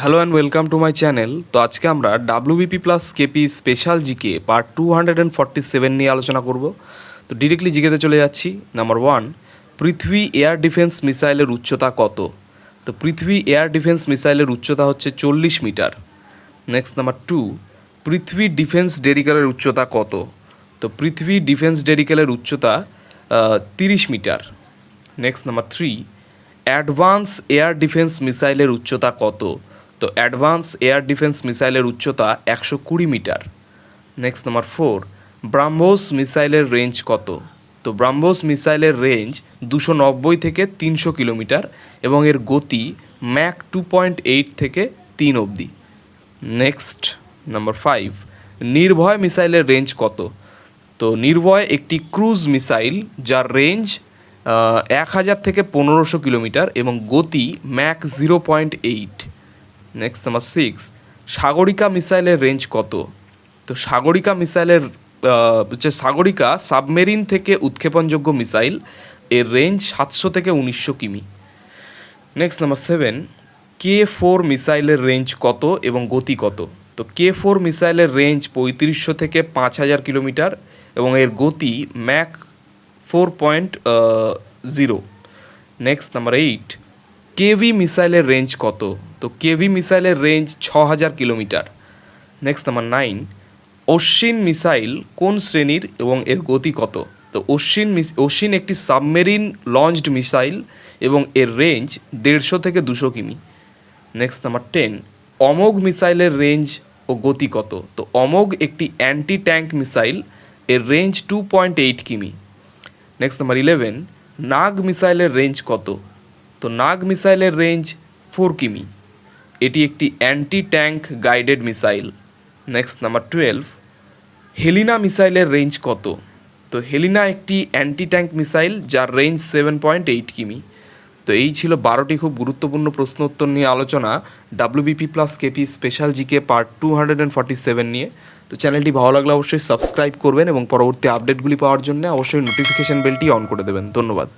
Hello and welcome to my channel তো আজকে আমরা WBP plus KP special GK part two hundred and forty seven নিয়ে আলোচনা করব। তো ডিরেক্টলি জিকেতে চলে যাচ্ছি। Number one Prithvi air defence মিসাইলের উচ্চতা কত? তো পৃথিবী এয়ার ডিফেন্স মিসাইলের উচ্চতা হচ্ছে চল্লিশ metre. Next number two Prithvi defence ডেরিকেলের উচ্চতা কত? তো পৃথিবী ডিফেন্স ডেরিকেলের উচ্চতা তিরিশ metre. Next number three advance air defence মিসাইলের উচ্চতা কত? তো অ্যাডভান্স এয়ার ডিফেন্স মিসাইলের উচ্চতা একশো কুড়ি metre. Next number four BrahMos মিসাইলের রেঞ্জ কত? তো ব্রাহ্মোস মিসাইলের রেঞ্জ দুশো নব্বই থেকে তিনশো কিলোমিটার এবং এর গতি ম্যাক টু পয়েন্ট এইট থেকে তিন অবধি। নেক্সট নাম্বার ফাইভ নির্ভয় মিসাইলের রেঞ্জ কত? তো নির্ভয় একটি ক্রুজ মিসাইল যার রেঞ্জ এক হাজার থেকে পনেরোশো কিলোমিটার এবং গতি Mach zero point eight next number six Sagarika মিসাইলের রেঞ্জ কত? তো সাগরিকা মিসাইলের হচ্ছে সাগরিকা সাবমেরিন থেকে উৎক্ষেপণযোগ্য মিসাইল, এর রেঞ্জ সাতশো থেকে উনিশশো কিমি। Next number seven K four মিসাইলের রেঞ্জ কত এবং গতি কত? তো কে ফোর মিসাইলের রেঞ্জ পঁয়ত্রিশশো থেকে পাঁচ হাজার কিলোমিটার এবং এর গতি Mach four point zero next number eight KV মিসাইলের রেঞ্জ কত? তো কেভি মিসাইলের রেঞ্জ ছ হাজার kilometre. Next number nine Ashwin missile কোন শ্রেণির এবং এর গতি কত? তো অশ্বিন অশ্বিন একটি সাবমেরিন লঞ্চড মিসাইল এবং এর রেঞ্জ দেড়শো থেকে দুশো কিমি। নেক্সট নাম্বার টেন অমোঘ মিসাইলের রেঞ্জ ও গতি কত? তো অমোঘ একটি অ্যান্টি ট্যাঙ্ক মিসাইল এর রেঞ্জ টু পয়েন্ট এইট কিমি। নেক্সট নাম্বার ইলেভেন নাগ মিসাইলের রেঞ্জ কত? তো নাগ মিসাইলের রেঞ্জ ফোর কিমি। এটি একটি anti tank guided missile next number twelve Helina মিসাইলের রেঞ্জ কত? তো হেলিনা একটি অ্যান্টি ট্যাঙ্ক মিসাইল যার রেঞ্জ সেভেন পয়েন্ট এইট কিমি। তো এই ছিল বারোটি খুব গুরুত্বপূর্ণ প্রশ্ন উত্তর নিয়ে আলোচনা। WBP plus KP special GK part two hundred and forty seven নিয়ে। তো চ্যানেলটি ভালো লাগলে অবশ্যই সাবস্ক্রাইব করবেন এবং পরবর্তী আপডেটগুলি পাওয়ার জন্য অবশ্যই নোটিফিকেশান বেলটি অন করে দেবেন। ধন্যবাদ।